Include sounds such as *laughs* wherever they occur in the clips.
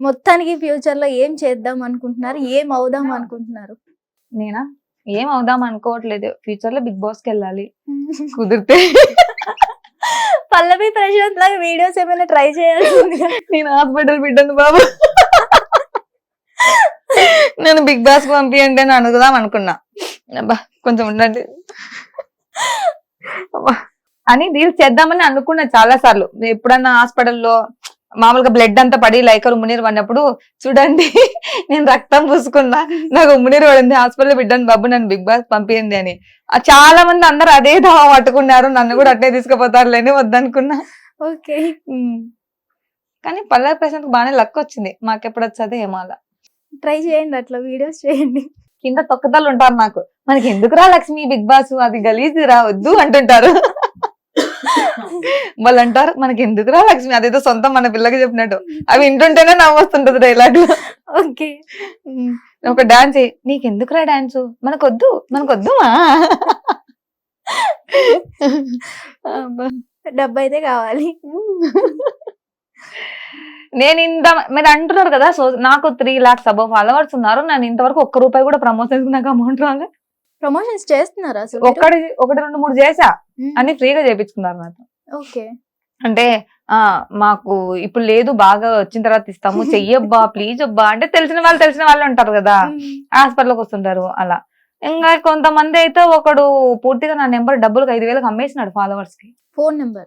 మొత్తానికి ఫ్యూచర్లో ఏం చేద్దాం అనుకుంటున్నారు? ఏం అవుదాం అనుకుంటున్నారు? నేనా? ఏం అవుదాం అనుకోవట్లేదు. ఫ్యూచర్లో బిగ్ బాస్కి వెళ్ళాలి. *laughs* కుదిరితే. పల్లవి ప్రశాంత్ లాగా వీడియోస్ ఏమైనా ట్రై చేయాల్సింది నేను హాస్పిటల్ బిడ్డను బాబు. నేను బిగ్ బాస్కి పంపియండి అని అడుగుదాం అనుకున్నా. అబ్బా కొంచెం ఉండండి. అని రీల్స్ చేద్దామని అనుకున్నా చాలా సార్లు ఎప్పుడన్నా హాస్పిటల్లో మామూలుగా బ్లడ్ అంతా పడి లైకర్ ఉమ్మునీరు పడినప్పుడు చూడండి నేను రక్తం పూసుకున్నా. నాకు ఉమ్మునీరు పడింది. హాస్పిటల్ బిడ్డను బాబు నన్ను బిగ్ బాస్ పంపియండి అని. చాలా మంది అందరు అదే ధావ పట్టుకున్నారు. నన్ను కూడా అట్టే తీసుకుపోతారులేని వద్దనుకున్నా. ఓకే. కానీ పల్లవి ప్రశాంత్ బాగానే లక్ వచ్చింది. మాకెప్పుడు వచ్చేది ఏమో అలా. ట్రై చేయండి అట్లా వీడియోస్ చేయండి. కింద తొక్కతలు ఉంటారు నాకు. మనకి ఎందుకురా లక్ష్మి బిగ్ బాస్? అది గలీజ్ రా వద్దు అంటుంటారు. వాళ్ళు అంటారు మనకి ఎందుకురా లక్ష్మి? అదేదో సొంతం మన పిల్లకి చెప్పినట్టు. అవి వింటుంటేనే నవ్వొస్తుంటది డైలాగ్ ఓకే. ఒక డాన్స్ నీకు ఎందుకురా డాన్స్ మనకొద్దు మనకొద్దుమా అబ్బా. డబ్బు అయితే కావాలి. నేను ఇంత మీరు అంటున్నారు కదా సో నాకు త్రీ లాక్స్ అబౌవ్ ఫాలోవర్స్ ఉన్నారు. నేను ఇంతవరకు ఒక్క రూపాయి కూడా ప్రమోషన్స్ నాకు అమౌంట్ రాగా ప్రమోషన్స్ చేస్తున్నారా అసలు ఒక్కటి ఒకటి రెండు మూడు చేసా. అన్ని ఫ్రీగా చేపించుకున్నారు నాతో. ఓకే. అంటే ఆ మాకు ఇప్పుడు లేదు బాగా వచ్చిన తర్వాత ఇస్తాము. చెయ్యబ్బా *laughs* ప్లీజ్ అబ్బా అంటే తెలిసిన వాళ్ళు తెలిసిన వాళ్ళు ఉంటారు కదా. హాస్పిటల్కి వస్తుంటారు అలా. ఇంకా కొంతమంది అయితే ఒకడు పూర్తిగా నా నెంబర్ డబ్బులకు ఐదు వేలకు అమ్మేసినాడు ఫాలోవర్స్కి ఫోన్ నెంబర్.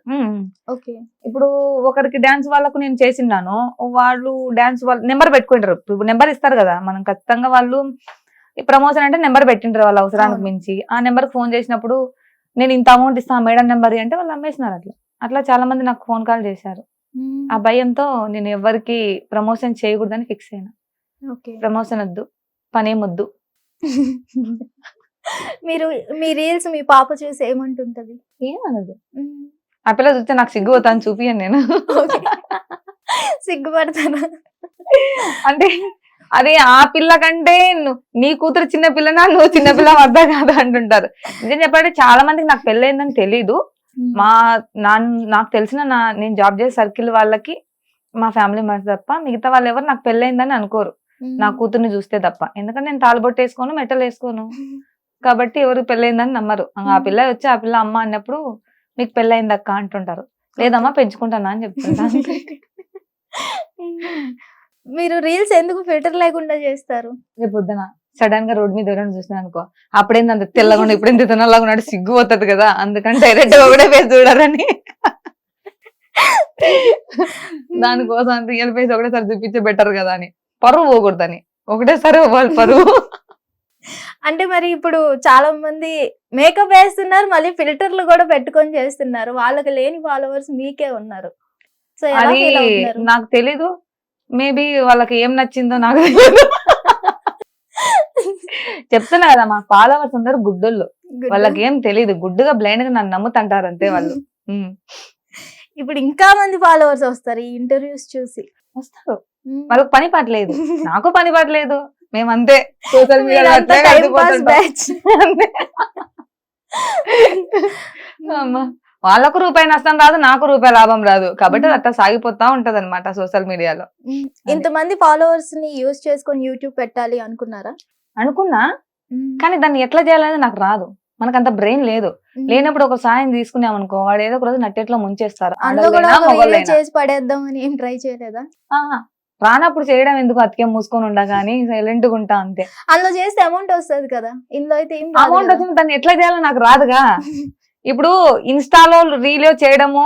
ఓకే. ఇప్పుడు ఒకరికి డాన్స్ వాళ్ళకు నేను చేసిన్నాను. వాళ్ళు డాన్స్ వాళ్ళు నెంబర్ పెట్టుకుంటారు. ఇప్పుడు నెంబర్ ఇస్తారు కదా మనం ఖచ్చితంగా వాళ్ళు ప్రమోషన్ అంటే నెంబర్ పెట్టింటారు వాళ్ళ అవసరానికి. మించి. ఆ నెంబర్ ఫోన్ చేసినప్పుడు నేను ఇంత అమౌంట్ ఇస్తాను మేడం నెంబర్ అంటే వాళ్ళు అమ్మేసినారు అట్లా. అట్లా చాలా మంది నాకు ఫోన్ కాల్ చేశారు. ఆ భయంతో నేను ఎవరికి ప్రమోషన్ చేయకూడదని ఫిక్స్ అయినా. ఓకే. ప్రమోషన్ వద్దు పనేం వద్దు. *laughs* మీరు మీ రీల్స్ మీ పాప చూసి ఏమంటుంటది? ఏమనదు. ఆ పిల్ల చూస్తే నాకు సిగ్గు పోతాను చూపియను నేను. ఓకే. *laughs* సిగ్గుపడతారా అంటే అదే ఆ పిల్ల కంటే ను- కూతురు చిన్న పిల్లనా? నువ్వు చిన్న పిల్ల వద్ద కాదు అంటుంటారు. నిజం చెప్పాలంటే చాలా మందికి నాకు పెళ్ళైందని తెలీదు. మా నా నాకు తెలిసిన నా నేను జాబ్ చేసే సర్కిల్ వాళ్ళకి మా ఫ్యామిలీ మెంబర్స్ తప్ప మిగతా వాళ్ళు ఎవరు నాకు పెళ్ళైందని అనుకోరు. నా కూతుర్ని చూస్తే తప్ప. ఎందుకంటే నేను తాళబొట్టు వేసుకోను మెట్టలు వేసుకోను. కాబట్టి ఎవరు పెళ్ళైందని నమ్మరు. ఆ పిల్ల వచ్చి ఆ పిల్ల అమ్మ అన్నప్పుడు మీకు పెళ్ళైంది అక్క అంటుంటారు. లేదమ్మా పెంచుకుంటానా అని చెప్తుంటాను *laughs* *laughs* మీరు రీల్స్ ఎందుకు ఫిల్టర్ లేకుండా చేస్తారు? రేపు పొద్దున సడన్గా రోడ్ మీద ఎవరైనా చూసినా అనుకో అప్పుడేంది అంత తెల్లగా ఉండి ఇప్పుడేంత తినలాగా ఉన్నాడు సిగ్గు పోతుంది కదా అందుకని డైరెక్ట్ ఒకటే ఫేస్ చూడాలని. దానికోసం రియల్ ఫేస్ ఒకటేసారి చూపించే బెటర్ కదా అని. పరువు పోకూడదని. ఒకటేసారి వాళ్ళు పరువు. అంటే మరి ఇప్పుడు చాలా మంది మేకప్ వేస్తున్నారు మళ్ళీ ఫిల్టర్లు కూడా పెట్టుకొని చేస్తున్నారు. వాళ్ళకి లేని ఫాలోవర్స్ మీకే ఉన్నారు. సో అది నాకు తెలీదు. మేబీ వాళ్ళకి ఏం నచ్చిందో నాకు తెలియదు చెప్తున్నా కదా మా ఫాలోవర్స్ అందరూ గుడ్డోళ్ళు. వాళ్ళకి ఏం తెలియదు గుడ్డుగా బ్లైండ్గా నన్ను నమ్ముతుంటారు అంతే వాళ్ళు. ఇప్పుడు ఇంకా మంది ఫాలోవర్స్ వస్తారు ఈ ఇంటర్వ్యూస్ చూసి. వస్తారు. వాళ్ళకి పని పట్టలేదు నాకు పని పట్టలేదు మేమంతే. Social batch. అమ్మా. వాళ్ళకు రూపాయి నష్టం రాదు నాకు రూపాయి లాభం రాదు. కాబట్టి అట్లా సాగిపోతా ఉంటది అనమాట సోషల్ మీడియాలో. ఇంతమంది ఫాలోవర్స్ని యూజ్ చేసుకొని యూట్యూబ్ పెట్టాలి అనుకున్నారా? అనుకున్నా. కానీ దాన్ని ఎట్లా చేయాలనేది నాకు రాదు. మనకు అంత బ్రెయిన్ లేదు. లేనప్పుడు ఒక సాయం తీసుకున్నాం అనుకో వాడు ఏదో ఒక రోజు నట్టెట్లో ముంచేస్తారు. చేసి ఏం ట్రై చేయలేదా. రానప్పుడు చేయడం ఎందుకు? అతికే మూసుకొని ఉండగాని సైలెంట్గా ఉంటా అంతే. అందులో చేస్తే అమౌంట్ వస్తది కదా. ఇందులో అయితే అమౌంట్. వచ్చిన దాన్ని ఎట్లా చేయాలో నాకు రాదుగా. *laughs* ఇప్పుడు ఇన్స్టాలో రీలో చేయడము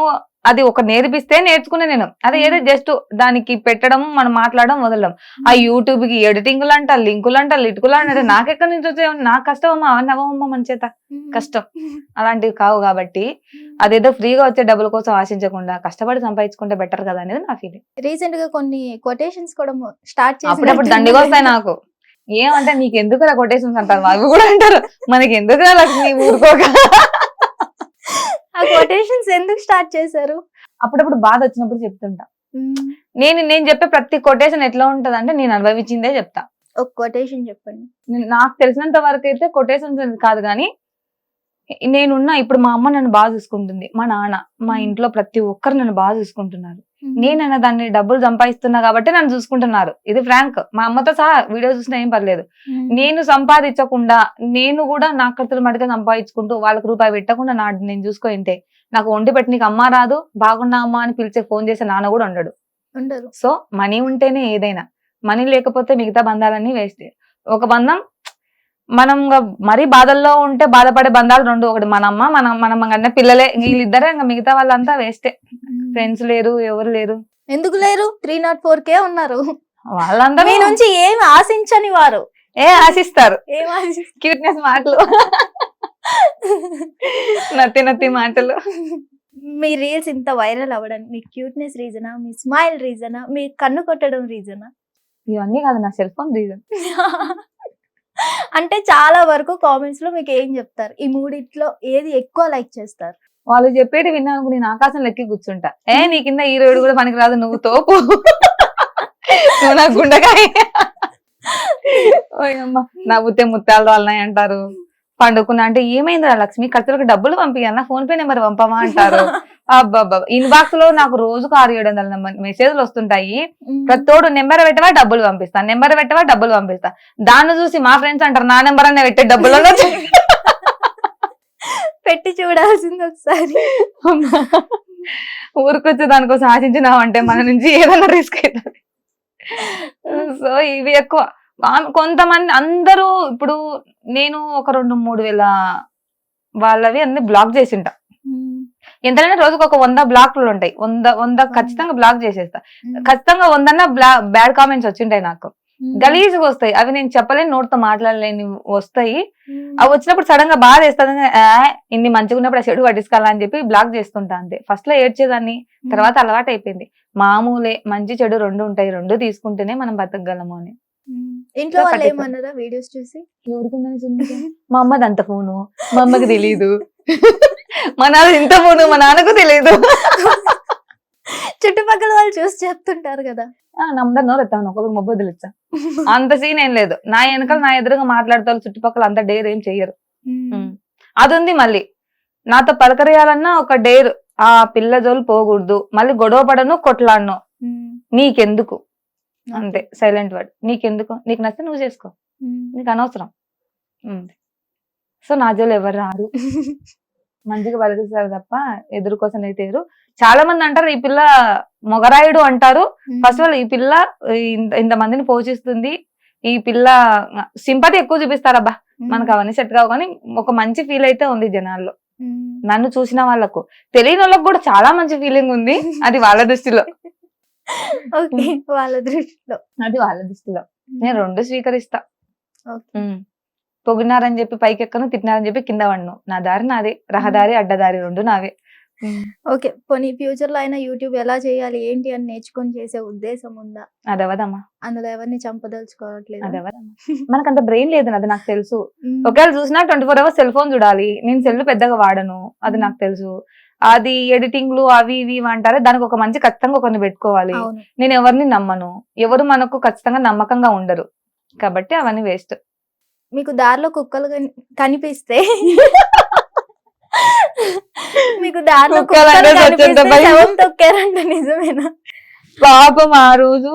అది ఒక నేర్పిస్తే నేర్చుకునే నేను. అదే ఏదో జస్ట్ దానికి పెట్టడం మనం మాట్లాడడం వదలడం ఆ యూట్యూబ్కి ఎడిటింగ్ అంట లింకులు అంట లిటుకులు అంటే నాకెక్కడి నుంచి వచ్చే నాకు కష్టం అమ్మా అవ్వమ్మా మన చేత. కష్టం. అలాంటివి కావు కాబట్టి అదేదో ఫ్రీగా వచ్చే డబ్బుల కోసం ఆశించకుండా కష్టపడి సంపాదించుకుంటే బెటర్ కదా అనేది నా ఫీలింగ్. రీసెంట్గా కొన్ని కొటేషన్స్ కూడా స్టార్ట్ చేసి అప్పుడప్పుడు దండిగా వస్తాయి *laughs* నాకు. ఏమంటే నీకు ఎందుకు కొటేషన్స్ అంటారు? అవి కూడా అంటారు మనకి ఎందుకు లక్ష్మి ఊరుకోక? ఆ కొటేషన్స్ ఎందుకు స్టార్ట్ చేశారు? అప్పుడప్పుడు బాధ వచ్చినప్పుడు చెప్తుంటా. నేను నేను చెప్పే ప్రతి కొటేషన్ ఎట్లా ఉంటది అంటే నేను అనుభవించిందే చెప్తా. ఒక కొటేషన్ చెప్పండి. నాకు తెలిసినంత వరకు అయితే కొటేషన్స్ కాదు కానీ నేనున్నా ఇప్పుడు మా అమ్మ నన్ను బాగా చూసుకుంటుంది మా నాన్న మా ఇంట్లో ప్రతి ఒక్కరు నన్ను బాగా చూసుకుంటున్నారు. నేనైనా దాన్ని డబ్బులు సంపాదిస్తున్నా కాబట్టి నన్ను చూసుకుంటున్నారు. ఇది ఫ్రాంక్. మా అమ్మతో సహా వీడియో చూసినా ఏం పర్లేదు. నేను సంపాదించకుండా నేను కూడా నా ఖర్చులు మటుగా సంపాదించుకుంటూ వాళ్ళకి రూపాయి పెట్టకుండా నా నేను చూసుకుంటే నాకు వండి పెట్టి నీకు అమ్మ రాదు బాగున్నా అమ్మా అని పిలిచే ఫోన్ చేసే నాన్న కూడా ఉండడు. ఉండరు. సో మనీ ఉంటేనే ఏదైనా. మనీ లేకపోతే మిగతా బంధాలన్నీ వేస్ట్. ఒక బంధం మనం మరీ బాధల్లో ఉంటే బాధపడే బంధాలు రెండు. ఒకటి మన అమ్మ మన మనం కన్నా పిల్లలే వీళ్ళిద్దరే ఇంకా మిగతా వాళ్ళంతా వేస్టే. ఫ్రెండ్స్ లేరు ఎవరు లేరు. ఎందుకు లేరు? త్రీ నాట్ ఫోర్ కే ఉన్నారు. వాళ్ళందరూ మీ నుంచి ఏం ఆశించని వారు? ఏ ఆశిస్తారు? క్యూట్నెస్ మాటలు. నత్తి నత్తి మాటలు. మీ రీల్స్ ఇంత వైరల్ అవ్వడానికి మీ క్యూట్నెస్ రీజనా? మీ స్మైల్ రీజనా? మీ కన్ను కొట్టడం రీజనా? ఇవన్నీ కాదు నా సెల్ ఫోన్ రీజన్. *laughs* అంటే చాలా వరకు కామెంట్స్లో మీకు ఏం చెప్తారు? ఈ మూడిట్లో ఏది ఎక్కువ లైక్ చేస్తారు? వాళ్ళు చెప్పేటి విన్నాను నేను ఆకాశం లెక్కి కూర్చుంటా. ఏ నీ కింద హీరోయిడ్ కూడా పనికి రాదు నువ్వు తోపు. నువ్వు నా గుండెకాయ. నా బుత్తే ముత్యాలు వాళ్ళని అంటారు. పండుకున్నా అంటే ఏమైందిరా లక్ష్మి? ఖర్చులకు డబ్బులు పంపియన్నా ఫోన్ పే నెంబర్ పంపమా అంటారు. అబ్బాబ్బా ఇన్బాక్స్లో నాకు రోజుకు ఆరు ఏడు వందల మెసేజ్లు వస్తుంటాయి. ప్రతోడు నెంబర్ పెట్టవా డబ్బులు పంపిస్తా. నెంబర్ పెట్టవా డబ్బులు పంపిస్తా. దాన్ని చూసి మా ఫ్రెండ్స్ అంటారు నా నెంబర్ అనే పెట్టే డబ్బులు పెట్టి చూడాల్సింది ఒకసారి. ఊరికొచ్చే దానికోసం ఆశించినావంటే మన నుంచి ఏదైనా రిస్క్ అవుతుంది సో ఇవి ఎక్కువ. కొంతమంది అందరూ ఇప్పుడు నేను ఒక రెండు మూడు వేల వాళ్ళవి అన్ని బ్లాక్ చేసింటా. ఎంతైనా రోజుకు ఒక వంద బ్లాక్లు ఉంటాయి. వంద వంద ఖచ్చితంగా బ్లాక్ చేసేస్తా. ఖచ్చితంగా వందన్నా బ్యాడ్ కామెంట్స్ వచ్చింటాయి నాకు. గలీజ్గా వస్తాయి. అవి నేను చెప్పలేని నోటితో మాట్లాడలేని వస్తాయి. అవి వచ్చినప్పుడు సడన్గా బాధ వేస్తుంది ఇన్ని మంచిగా ఉన్నప్పుడు ఆ చెడు పట్టించుకోవాలా అని చెప్పి బ్లాక్ చేస్తుంటా అంతే. ఫస్ట్లో ఏడ్చేదాన్ని తర్వాత అలవాటు అయిపోయింది. మామూలే మంచి చెడు రెండు ఉంటాయి. రెండు తీసుకుంటేనే మనం బతకగలము అని. ఇంట్లో వాళ్ళు పట్టించుకో. ఏమన్నారా వీడియోస్ చూసి? మా అమ్మది అంత ఫోను. మా అమ్మకి తెలియదు *laughs* మా నాన్న ఇంత ఫోను మా నాన్నకు తెలియదు చుట్టుపక్కల వాళ్ళు చూసి చెప్తుంటారు కదా. నమ్మదన్నో రెత్తాను ఒక్కొక్కరు మొబ్బు తెలుసా అంత సీన్ ఏం లేదు. నా వెనకాల నా ఎదురుగా మాట్లాడతారు చుట్టుపక్కల అంత డేర్ ఏం చెయ్యరు. అది ఉంది మళ్ళీ. నాతో పలకరేయాలన్నా ఒక డేర్. ఆ పిల్ల జోలు పోకూడదు. మళ్ళీ గొడవ పడను కొట్లాడను. నీకెందుకు? అంతే. సైలెంట్ వర్డ్ నీకెందుకు? నీకు నచ్చితే నువ్వు చేసుకో. నీకు అనవసరం. సో నా జోలు ఎవరు రారు. *laughs* మంచిగా పలికిస్తారు తప్ప ఎదురు కోసం అయితే చాలా మంది అంటారు ఈ పిల్ల మొగరాయుడు అంటారు. ఫస్ట్ ఆఫ్ ఆల్ ఈ పిల్ల ఇంత- మందిని పోషిస్తుంది. ఈ పిల్ల సింపతి ఎక్కువ చూపిస్తారబ్బా మనకు అవన్నీ సెట్ కావు కానీ ఒక మంచి ఫీల్ అయితే ఉంది జనాల్లో. నన్ను చూసిన వాళ్ళకు. తెలియని వాళ్ళకు కూడా చాలా మంచి ఫీలింగ్ ఉంది. అది వాళ్ళ దృష్టిలో. ఓకే వాళ్ళ దృష్టిలో. అది వాళ్ళ దృష్టిలో. నేను రెండు స్వీకరిస్తా. పొగినారని చెప్పి పైకి ఎక్కను తిట్టినారని చెప్పి కింద పడను. నా దారి నాదే. రహదారి అడ్డదారి రెండు నావే. ఓకే పోనీ ఫ్యూచర్లో అయినా యూట్యూబ్ ఎలా చేయాలి ఏంటి అని నేర్చుకొని చేసే ఉద్దేశం ఉందా? అదవదమ్మా అందులో ఎవరిని చంపదలుచుకోవట్లేదు? అదవదమ్మా మనకంత బ్రెయిన్ లేదు అది నాకు తెలుసు. ఒకవేళ చూసినా twenty four hours cell phone చూడాలి. నేను సెల్ పెద్దగా వాడను అది నాకు తెలుసు. అది ఎడిటింగ్లు అవి ఇవి అంటారే దానికి ఒక మంచి ఖచ్చితంగా ఒకరిని పెట్టుకోవాలి. నేను ఎవరిని నమ్మను. ఎవరు మనకు ఖచ్చితంగా నమ్మకంగా ఉండరు. కాబట్టి అవన్నీ వేస్ట్ మీకు దారిలో కుక్కలు కని- కనిపిస్తే మీకు దారిలో కుక్కలు కనిపిస్తే. శవం తొక్కారంట నిజమేనా? పాపం ఆ రోజు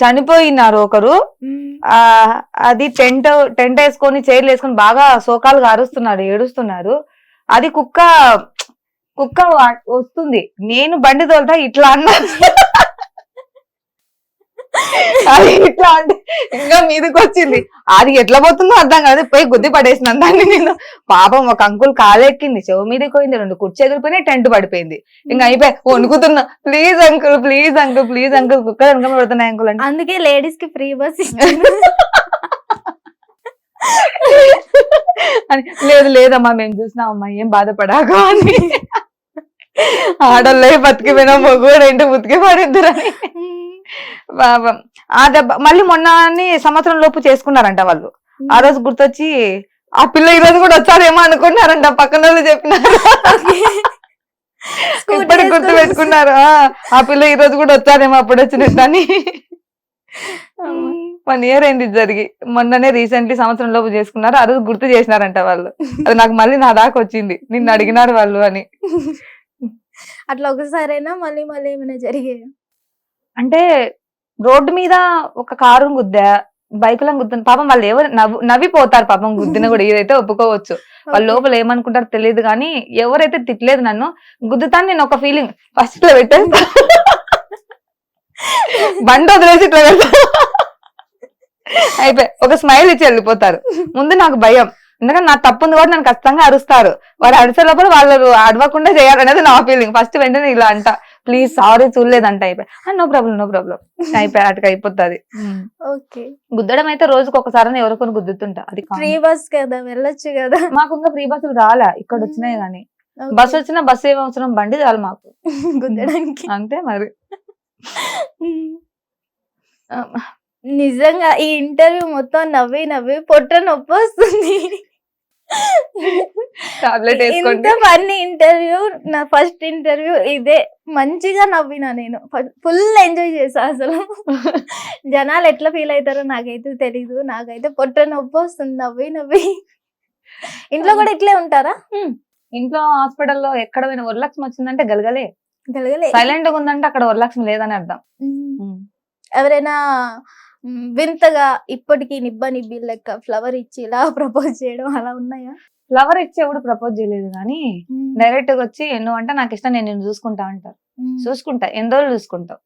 చనిపోయినారు ఒకరు. ఆ అది టెంట్ టెంట్ వేసుకొని చైర్లు వేసుకొని బాగా శోకాలు గారుస్తున్నారు ఏడుస్తున్నారు. అది కుక్క కుక్క వస్తుంది. నేను బండి తోలుతా ఇట్లా అన్నా అది ఇట్లా అంటే ఇంకా మీదకి వచ్చింది. అది ఎట్లా పోతుందో అర్థం కాదు. పోయి గుద్ది పడేసిన దాన్ని నేను. పాపం ఒక అంకుల్ కాలెక్కింది. చెవు మీదకి పోయింది. రెండు కుర్చీ ఎగిరిపోయినాయి. టెంట్ పడిపోయింది. ఇంకా అయిపోయి వణుకుతున్నా. Please uncle please uncle please uncle కుక్క వెనక పడుతున్నాయి అంకుల్ అంటే. అందుకే లేడీస్కి ఫ్రీ బస్ అని. లేదు లేదమ్మా మేము చూసినామమ్మా ఏం బాధపడాగా అని. ఆడోళ్ళే బతికిపోయినా మొగ్గుడు ఏంటి ఉతికి పడిద్దరని. ఆ దెబ్బ మళ్ళీ మొన్న సంవత్సరం లోపు చేసుకున్నారంట వాళ్ళు. ఆ రోజు గుర్తొచ్చి ఆ పిల్ల ఈ రోజు కూడా వచ్చారేమో అనుకున్నారంట పక్కన వాళ్ళు చెప్పినారు. ఇప్పటికి గుర్తు పెట్టుకున్నారు ఆ, పిల్ల ఈ రోజు కూడా వచ్చారేమో అప్పుడు వచ్చినట్టు అని. వన్ ఇయర్ అయింది జరిగి. మొన్ననే రీసెంట్లీ సంవత్సరం లోపు చేసుకున్నారు. ఆ రోజు గుర్తు చేసినారంట వాళ్ళు. అది నాకు మళ్ళీ నా దాకా వచ్చింది. నిన్ను అడిగినారు వాళ్ళు అని. అట్లా ఒకసారైనా మళ్ళీ మళ్ళీ ఏమైనా జరిగాయి అంటే రోడ్డు మీద ఒక కారు గుద్దా బైకులను గుద్దాను పాపం వాళ్ళు ఎవరు నవ్వు నవ్విపోతారు పాపం గుద్దిన కూడా ఇదైతే ఒప్పుకోవచ్చు. వాళ్ళ లోపల ఏమనుకుంటారో తెలియదు కానీ ఎవరైతే తిట్టలేదు నన్ను గుద్దుతాను నేను ఒక ఫీలింగ్ ఫస్ట్ ఇట్లా పెట్టేస్తా. బండి వదిలేసి ఇట్లా అయిపోయి ఒక స్మైల్ ఇచ్చి వెళ్ళిపోతారు. ముందు నాకు భయం. ఎందుకంటే నా తప్పు ఉంది కూడా నన్ను ఖచ్చితంగా అరుస్తారు. వాళ్ళు అరిసే లోపల వాళ్ళు అడవకుండా చేయాలనేది నా ఫీలింగ్ ఫస్ట్ వెంటనే ఇలా అంట. ప్లీజ్ సారీ చూడలేదంట అయిపోయి. నో ప్రాబ్లం నో ప్రాబ్లం *laughs* అయిపోయి అటుకు అయిపోతుంది. ఓకే గుద్దడం అయితే రోజుకి ఒకసారి ఎవరో కొన్ని గుద్దుతుంటా అది. ఫ్రీ బస్ కదా వెళ్ళొచ్చు కదా. మాకు ఇంకా ఫ్రీ బస్సులు రాలే ఇక్కడ వచ్చినాయి కానీ. బస్సు వచ్చినా బస్సు ఏం అవసరం బండి చాలు మాకు. *laughs* గుద్దడానికి. *laughs* అంతే మరి. నిజంగా ఈ ఇంటర్వ్యూ మొత్తం నవ్వి నవ్వి పొట్ట నొప్పి వస్తుంది. టాబ్లెట్ ఇంత ఫన్నీ ఇంటర్వ్యూ నా ఫస్ట్ ఇంటర్వ్యూ ఇదే. మంచిగా నవ్వినా నేను. ఫుల్ ఎంజాయ్ చేసా అసలు. *laughs* జనాలు ఎట్లా ఫీల్ అవుతారో నాకైతే తెలీదు. నాకైతే పొట్ట నొప్పి వస్తుంది. నవ్వి నవ్వి. ఇంట్లో కూడా ఇట్లే ఉంటారా? ఇంట్లో హాస్పిటల్లో ఎక్కడ పోయిన వరలక్ష్మి వచ్చిందంటే గలగలే. గలగలే. సైలెంట్గా ఉందంటే అక్కడ వరలక్ష్మి లేదని అర్థం. ఎవరైనా వింతగా ఇప్పటికీ నిబ్బ నిబ్బి లెక్క ఫ్లవర్ ఇచ్చి ఇలా *laughs* ప్రపోజ్ చేయడం అలా ఉన్నాయా? ఫ్లవర్ ఇచ్చి ఎవడు ప్రపోజ్ చేయలేదు కానీ డైరెక్ట్గా వచ్చి నువ్వు అంటే నాకు ఇష్టం నేను నిన్ను చూసుకుంటా అంటారు. చూసుకుంటా ఎన్ని రోజులు చూసుకుంటావు.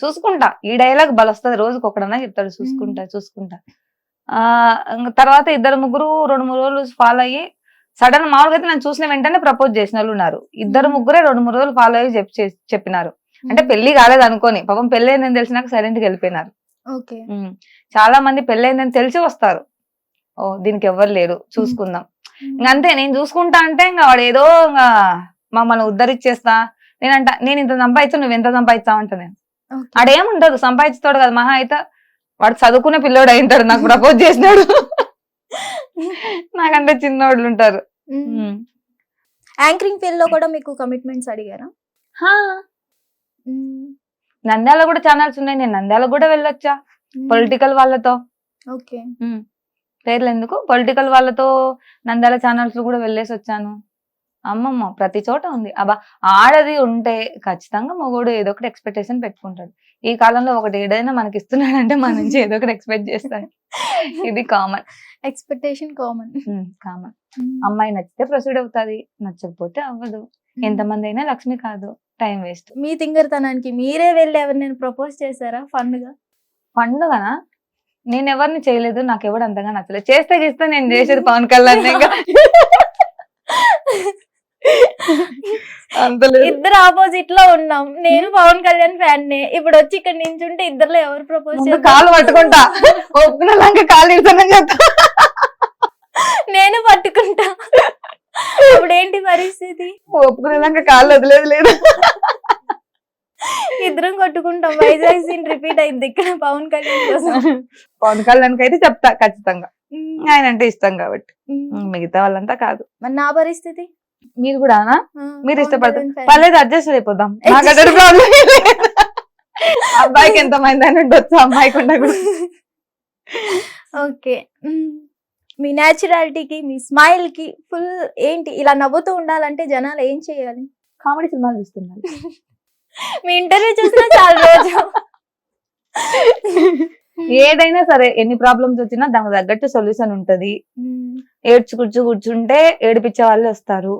చూసుకుంటా. ఈ డైలాగ్ బలొస్తుంది రోజుకి ఒకడన్నా చెప్తాడు చూసుకుంటా చూసుకుంటా. ఆ తర్వాత ఇద్దరు ముగ్గురు రెండు మూడు రోజులు ఫాలో అయ్యి సడన్ మామూలుగా అయితే నేను చూసిన వెంటనే ప్రపోజ్ చేసిన వాళ్ళు ఉన్నారు. ఇద్దరు. ముగ్గురే రెండు మూడు రోజులు ఫాలో అయ్యి చెప్పినారు. అంటే పెళ్ళి కాలేదు అనుకోని పాపం పెళ్ళి అయిందని తెలిసినాక సైలెంట్గా వెళ్ళిపోయినారు. చాలా మంది పెళ్ళి అయిందని తెలిసి వస్తారు. ఓ దీనికి ఎవ్వరు లేరు. చూసుకుందాం. ఇంక అంతే నేను చూసుకుంటా అంటే ఇంకా వాడు ఏదో ఇంకా మమ్మల్ని ఉద్ధరిచ్చేస్తా. నేనంట నేను ఇంత సంపాదించు నువ్వు ఎంత సంపాదిస్తావు? అంట నేను. ఆడేముండదు సంపాదిస్తాడు కదా మహా అయితే. వాడు చదువుకునే పిల్లోడు అయింటాడు నాకు ప్రపోజ్ చేసినాడు. నాకంటే చిన్నోళ్ళు ఉంటారు. యాంకరింగ్ ఫీల్డ్లో కూడా మీకు కమిట్మెంట్స్ అడిగారా. నంద్యాల కూడా ఛానల్స్ ఉన్నాయి. నేను నంద్యాల కూడా వెళ్ళొచ్చా. పొలిటికల్ వాళ్ళతో. ఓకే. పేర్లు ఎందుకు? పొలిటికల్ వాళ్ళతో నంద్యాల ఛానల్స్ కూడా వెళ్ళేసి వచ్చాను. అమ్మమ్మ ప్రతి చోట ఉంది. అబ్బా ఆడది ఉంటే ఖచ్చితంగా మగోడు ఏదో ఒకటి ఎక్స్పెక్టేషన్ పెట్టుకుంటాడు. ఈ కాలంలో ఒకటి ఏదైనా మనకి ఇస్తున్నాడంటే మన నుంచి ఏదో ఒకటి ఎక్స్పెక్ట్ చేస్తాడు. *laughs* ఇది కామన్ ఎక్స్పెక్టేషన్ కామన్ కామన్ అమ్మాయి నచ్చితే ప్రొసీడ్ అవుతుంది. నచ్చకపోతే అవ్వదు. ఎంతమంది అయినా లక్ష్మి కాదు. Time waste. మీ తింగరతనానికి మీరే వెళ్ళి ఎవరినైనా ప్రపోజ్ చేశారా? ఫన్గా పండుగనా నేను ఎవరిని చేయలేదు నాకు ఎవడు అంతగా నచ్చలేదు. చేస్తే గీస్తే నేను చేసేది పవన్ కళ్యాణ్ ఇద్దరు ఆపోజిట్లో ఉన్నాం. నేను పవన్ కళ్యాణ్ ఫ్యాన్ నే. ఇప్పుడు వచ్చి ఇక్కడ నించుంటే ఇద్దరులో ఎవరు ప్రపోజ్ కాలు పట్టుకుంటా. ఒప్పుకున్నాక కాలు ఇస్తానని చెప్తా. నేను పట్టుకుంటా. ఇప్పుడు ఏంటి పరిస్థితి? ఒప్పుకునేదాకా కాళ్ళు వదిలేదు లేదు. ఇద్దరం కొట్టుకుంటాం. వైజాగ్ సీన్ రిపీట్ అయింది ఇక్కడ పవన్ కళ్యాణ్ కోసం. పవన్ కళ్యాణ్ అయితే చెప్తా ఖచ్చితంగా. ఆయన అంటే ఇష్టం కాబట్టి. మిగతా వాళ్ళంతా కాదు. మరి నా పరిస్థితి? మీరు కూడా మీరు ఇష్టపడతారు. పర్లేదు అడ్జస్ట్ అయిపోదాం. నాకు ప్రాబ్లం అబ్బాయికి ఎంత మంది అని ఉండొచ్చు అమ్మాయికి ఉండకూడదు. *laughs* ఓకే. మీ న్యాచురాలిటీకి మీ స్మైల్కి ఫుల్ ఏంటి ఇలా నవ్వుతూ ఉండాలంటే జనాలు ఏం చేయాలి? కామెడీ సినిమాలు చూస్తున్నాను మీ ఇంటర్వ్యూ చూసినా చాలా రోజు. ఏదైనా సరే ఎన్ని ప్రాబ్లమ్స్ వచ్చినా దానికి తగ్గట్టు సొల్యూషన్ ఉంటది. ఏడ్చు కూర్చు కూర్చుంటే ఏడిపించే వాళ్ళు వస్తారు.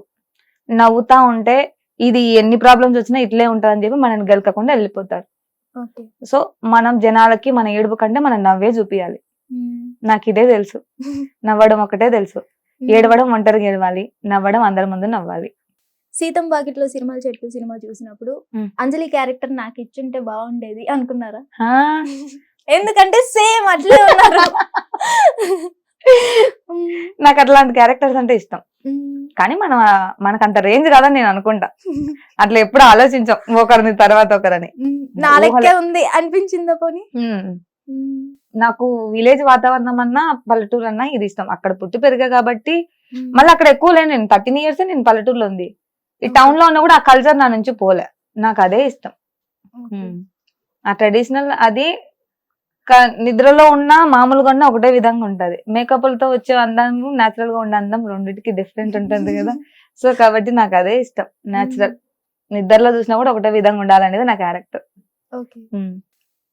నవ్వుతా ఉంటే ఇది ఎన్ని ప్రాబ్లమ్స్ వచ్చినా ఇట్లే ఉంటదని చెప్పి మనని గెలకకుండా వెళ్ళిపోతారు. సో మనం జనాలకి మన ఏడుపు కంటే మనం నవ్వే చూపియాలి. నాకు ఇదే తెలుసు. *laughs* నవ్వడం ఒకటే తెలుసు. ఏడవడం ఒంటరిగా ఏడవాలి. నవ్వడం అందరి ముందు నవ్వాలి. సీతం బాకెట్లో సినిమాలు చెట్లు సినిమా చూసినప్పుడు. అంజలి క్యారెక్టర్ నాకు ఇచ్చుంటే బాగుండేది అనుకున్నారా? *laughs* ఎందుకంటే సేమ్ అట్లే ఉన్నారు. *laughs* నాకు అట్లాంటి క్యారెక్టర్స్ అంటే ఇష్టం. కానీ మనం మనకు అంత రేంజ్ కాదని నేను అనుకుంటా. అట్లా ఎప్పుడు ఆలోచించాం. ఒకరిని తర్వాత ఒకరని. మ్మ్. నా లెక్కే ఉంది అనిపించిందా పోనీ. నాకు విలేజ్ వాతావరణం అన్నా పల్లెటూరు అన్నా ఇది ఇష్టం. అక్కడ పుట్టి పెరిగా కాబట్టి. మళ్ళీ అక్కడ ఎక్కువ లేను నేను. థర్టీన్ ఇయర్స్ నేను పల్లెటూరులో ఉంది. ఈ టౌన్లో ఉన్నా కూడా ఆ కల్చర్ నా నుంచి పోలే. నాకు అదే ఇష్టం. ఆ ట్రెడిషనల్ అది నిద్రలో ఉన్నా మామూలుగా ఉన్నా ఒకటే విధంగా ఉంటది. మేకప్లతో వచ్చే అందం నాచురల్గా ఉండే అందం రెండింటికి డిఫరెంట్ ఉంటుంది కదా. *laughs* సో కాబట్టి నాకు అదే ఇష్టం. నాచురల్ నిద్రలో చూసినా కూడా ఒకటే విధంగా ఉండాలనేది నా క్యారెక్టర్ ఓకే.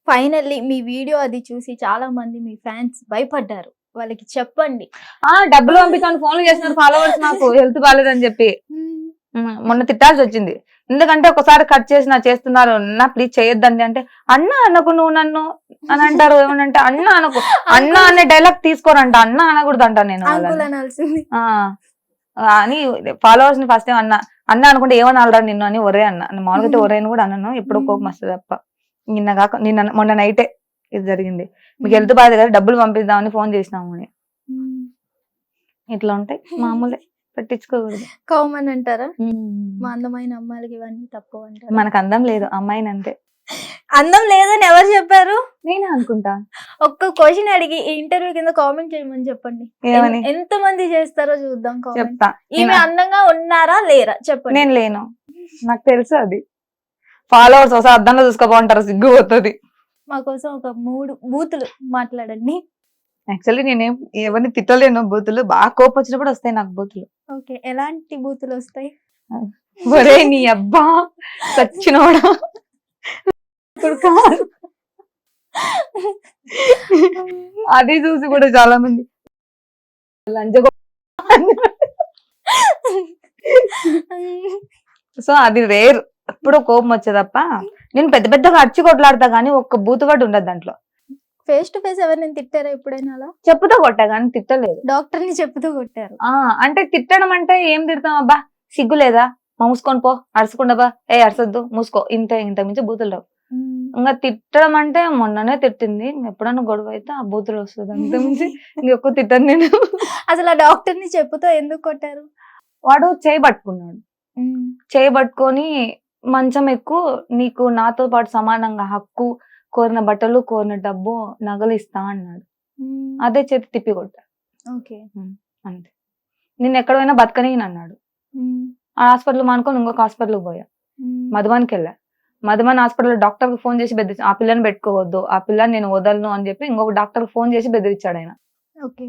ఫైనల్లీ మీ వీడియో అది చూసి చాలా మంది మీ ఫ్యాన్స్ భయపడ్డారు. వాళ్ళకి చెప్పండి. ఆ డబ్బులు పంపించాను ఫోన్లు చేస్తున్నారు ఫాలోవర్స్ నాకు హెల్త్ బాగాలేదని చెప్పి. ఉమ్, మొన్న తిట్టాల్సి వచ్చింది. ఎందుకంటే ఒకసారి కట్ చేసి నా చేస్తున్నారు నా ప్లీజ్ చేయొద్దండి అంటే అన్న అనకు నువ్వు నన్ను అని అంటారు ఏమనంటే అన్న అనకు *laughs* అన్న అనే డైలాగ్ తీసుకోరంట అన్న అనకూడదు అంట నేను అని ఫాలోవర్స్ని ఫస్ట్ టైం అన్న అన్న అనుకుంటే ఏమని అలరా నిన్ను అని ఒరే అన్న. నేను మామూలుగా అయితే ఒరే అని కూడా అన్నాను ఎప్పుడో కోపం వస్తుంది తప్ప. నిన్న కాక నిన్న మొన్న నైటే ఇది జరిగింది. మీకు హెల్త్ బాధ కదా డబ్బులు పంపిద్దామని ఫోన్ చేసినాము అని. ఇట్లా ఉంటాయి మామూలే పట్టించుకోకూడదు. కామన్ అంటారా? మా అందమైన అమ్మాయిలకి ఇవన్నీ తక్కువ అంటారు? మనకు అందం లేదు అమ్మాయిని అంతే. అందం లేదని ఎవరు చెప్పారు? నేనే అనుకుంటా. ఒక్క క్వశ్చన్ అడిగి ఈ ఇంటర్వ్యూ కింద కామెంట్ చేయమని చెప్పండి. ఏమని? ఎంత మంది చేస్తారో చూద్దాం చెప్తా. ఈమె అందంగా ఉన్నారా లేరా? చెప్పండి. నేను లేను. నాకు తెలుసు అది. ఫాలోవర్స్ ఒకసారి అద్దంలో చూసుకోపోంటారు సిగ్గు పోతుంది. మా కోసం ఒక మూడు బూతులు మాట్లాడండి. యాక్చువల్లీ నేనేం ఎవరిని తిట్టలేను బూతులు బాగా కోపం వచ్చినప్పుడు వస్తాయి నాకు బూతులు. ఓకే ఎలాంటి బూతులు వస్తాయి? ఒరే నీ అబ్బా ఇప్పుడు కాదు. అది చూసి కూడా చాలా మంది లంచ సో అది రేర్. ఎప్పుడో కోపం వచ్చేదప్ప. నేను పెద్ద పెద్దగా అరిచి కొట్లాడతా కానీ ఒక్క బూతు కూడా ఉండదు దాంట్లో. ఫేస్ టు ఫేస్ ఎవరిని తిట్టారా ఎప్పుడైనా అలా? చెప్పుతో కొట్టా కానీ తిట్టలేదు. డాక్టర్ని చెప్పుతూ కొట్టారు. ఆ అంటే తిట్టడం అంటే ఏం తిడతాం అబ్బా? సిగ్గు లేదా? మా మూసుకొని పో అరసకుండా ఏ అరసొద్దు మూసుకో. ఇంత ఇంత మించి బూతులు రావు. ఇంకా తిట్టడం అంటే మొన్ననే తిట్టింది. ఎప్పుడన్నా గొడవ అయితే ఆ బూతులు వస్తుంది. అంత మించి ఇంకొక తిట్టను నేను. అసలు ఆ డాక్టర్ని చెప్పుతో ఎందుకు కొట్టారు? వాడు చేయి పట్టుకున్నాడు. చేయి పట్టుకొని మంచం ఎక్కువ నీకు నాతో పాటు సమానంగా హక్కు కోరిన బట్టలు కోరిన డబ్బు నగలు ఇస్తా అన్నాడు. అదే చేతి తిప్పి కొట్టా ఓకే. అంతే. నేను ఎక్కడ పోయినా బతకని అన్నాడు. ఆ హాస్పిటల్ మానుకొని ఇంకొక హాస్పిటల్కి పోయా. మధుబానికి వెళ్ళా. మధుబాన్ హాస్పిటల్ డాక్టర్కి ఫోన్ చేసి బెదిరి ఆ పిల్లని పెట్టుకోవద్దు ఆ పిల్లని నేను వదలను అని చెప్పి ఇంకొక డాక్టర్ ఫోన్ చేసి బెదిరించాడు ఆయన. ఓకే.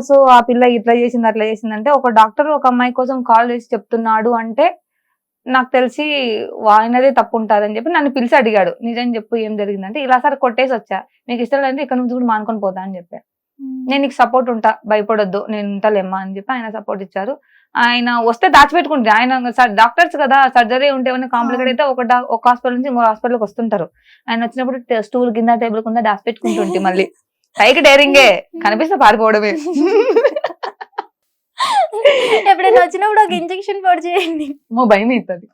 సో ఆ పిల్ల ఇట్లా చేసింది అట్లా చేసింది అంటే ఒక డాక్టర్ ఒక అమ్మాయి కోసం కాల్ చేసి చెప్తున్నాడు అంటే నాకు తెలిసి ఆయనదే తప్పు ఉంటుందని చెప్పి నన్ను పిలిచి అడిగాడు. నిజం చెప్పు ఏం జరిగిందంటే ఇలా సరే కొట్టేసి వచ్చా. నీకు ఇష్టం లేదంటే ఇక్కడ నుంచి కూడా మానుకొని పోతా అని చెప్పా. నేను నీకు సపోర్ట్ ఉంటా భయపడొద్దు నేను ఉంటాలేమ్మా అని చెప్పి ఆయన సపోర్ట్ ఇచ్చారు. ఆయన వస్తే దాచిపెట్టుకుంటే ఆయన డాక్టర్స్ కదా సర్జరీ ఉంటే ఏమైనా కాంప్లికేట్ అయితే ఒక ఒక హాస్పిటల్ నుంచి ఇంకో హాస్పిటల్కి వస్తుంటారు. ఆయన వచ్చినప్పుడు స్టూల్ కింద టేబుల్ కింద దాచిపెట్టుకుంటుంటే మళ్ళీ. పైకి డైరింగే కనిపిస్తే పారిపోవడమే. ఎప్పుడైనా వచ్చినప్పుడు ఒక ఇంజెక్షన్ పొడి చేయండి. మో భయం అవుతుంది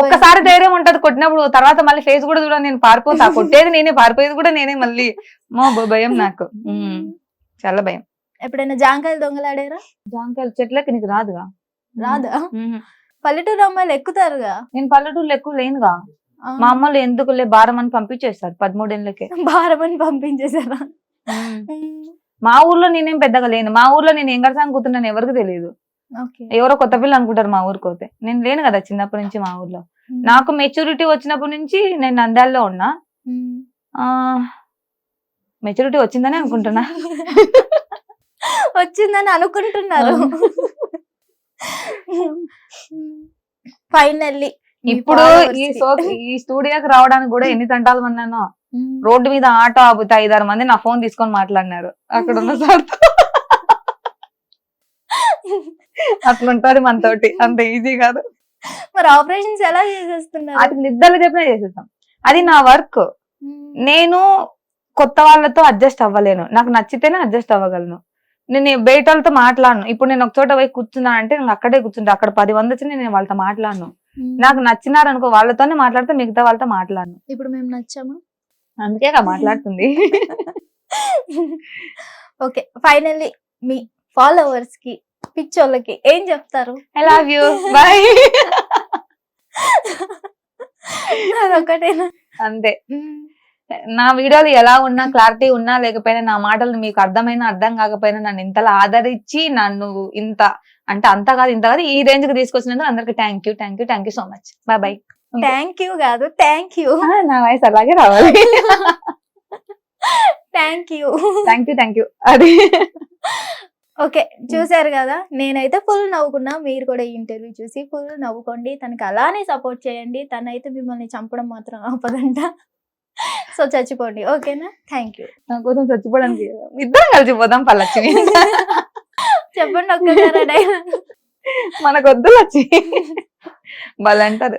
ఒక్కసారి ధైర్యం ఉంటది కొట్టినప్పుడు తర్వాత మళ్ళీ ఫేస్ కూడా చూడ నేను పారిపోతా. కొట్టేది నేనే పారిపోయేది కూడా నేనే మళ్ళీ. మో భయం నాకు. చాలా భయం. ఎప్పుడైనా జాంకాయలు దొంగలాడారా? జాంకాయలు చెట్లకి నీకు రాదుగా? రాదా. పల్లెటూరు అమ్మాయిలు ఎక్కుతారుగా? నేను పల్లెటూరులో ఎక్కువ లేనుగా. మా అమ్మలు ఎందుకులే భారం అని పంపించేస్తారు పదమూడేళ్ళకే. భారం అని పంపించేసారా మా ఊర్లో నేనేం పెద్దగా లేను. మా ఊర్లో నేను ఏం కడతాను కూతున్నాను ఎవరికి తెలియదు. ఎవరో కొత్త పిల్ల అనుకుంటారు మా ఊరికి పోతే. నేను లేను కదా చిన్నప్పటి నుంచి మా ఊర్లో. నాకు మెచ్యూరిటీ వచ్చినప్పటి నుంచి నేను నంద్యాలలో ఉన్నా. ఆ మెచ్యూరిటీ వచ్చిందని అనుకుంటున్నా. వచ్చిందని అనుకుంటున్నారు. ఫైనల్లీ ఇప్పుడు ఈ సో ఈ స్టూడియోకి రావడానికి కూడా ఎన్ని తంటాలు అన్నానో రోడ్డు మీద ఆటో ఆపుతా ఐదారు మంది నా ఫోన్ తీసుకొని మాట్లాడినారు. అక్కడ ఉన్న సార్ అట్లుంటది మనతోటి. అంత ఈజీ కాదు. మరి ఆపరేషన్స్ ఎలా చేసేస్తున్నారు? అది నిద్రలో చెప్పినా చేసేస్తాం. అది నా వర్క్. నేను కొత్త వాళ్ళతో అడ్జస్ట్ అవ్వలేను. నాకు నచ్చితేనే అడ్జస్ట్ అవ్వగలను. నేను బయట వాళ్ళతో మాట్లాడను. ఇప్పుడు నేను ఒక చోట పోయి కూర్చున్నా అంటే నేను అక్కడే కూర్చుంటా. అక్కడ పది మంది వచ్చి నేను వాళ్ళతో మాట్లాడను. నాకు నచ్చినారు అనుకో వాళ్ళతోనే మాట్లాడితే మిగతా వాళ్ళతో మాట్లాడను. ఇప్పుడు మేము నచ్చామా? అందుకే మాట్లాడుతుంది. ఓకే ఫైనల్లీ మీ ఫాలోవర్స్కి పిచ్చోళ్ళకి ఏం చెప్తారు? ఐ లవ్ యూ బాయ్ అదొకటేనా అంతే. నా వీడియోలు ఎలా ఉన్నా క్లారిటీ ఉన్నా లేకపోయినా నా మాటలు మీకు అర్థమైనా అర్థం కాకపోయినా నన్ను ఇంతలా ఆదరించి నన్ను ఇంత అంటే అంత కాదు ఇంత కాదు ఈ రేంజ్కి తీసుకొచ్చినందుకు అందరికి thank you thank you thank you so much bye bye thank you కాదు థ్యాంక్ యూ. నా వాయిస్ అలాగే రావాలి. *laughs* Thank you. Thank you thank you. అది. ఓకే చూసారు కదా నేనైతే ఫుల్ నవ్వుకున్నా. మీరు కూడా ఈ ఇంటర్వ్యూ చూసి ఫుల్ నవ్వుకోండి. తనకి అలానే సపోర్ట్ చేయండి. తనైతే మిమ్మల్ని చంపడం మాత్రం ఆపదంట. సో చచ్చిపోండి. ఓకేనా? Thank you. నా కోసం చచ్చిపోవడానికి ఇద్దరం కలిసిపోదాం పల్లక్ష్మి చెప్పండి ఒక్కసారి డైలాగ్ మనకు వద్దు లక్ష్మి. వాళ్ళు అంటారు.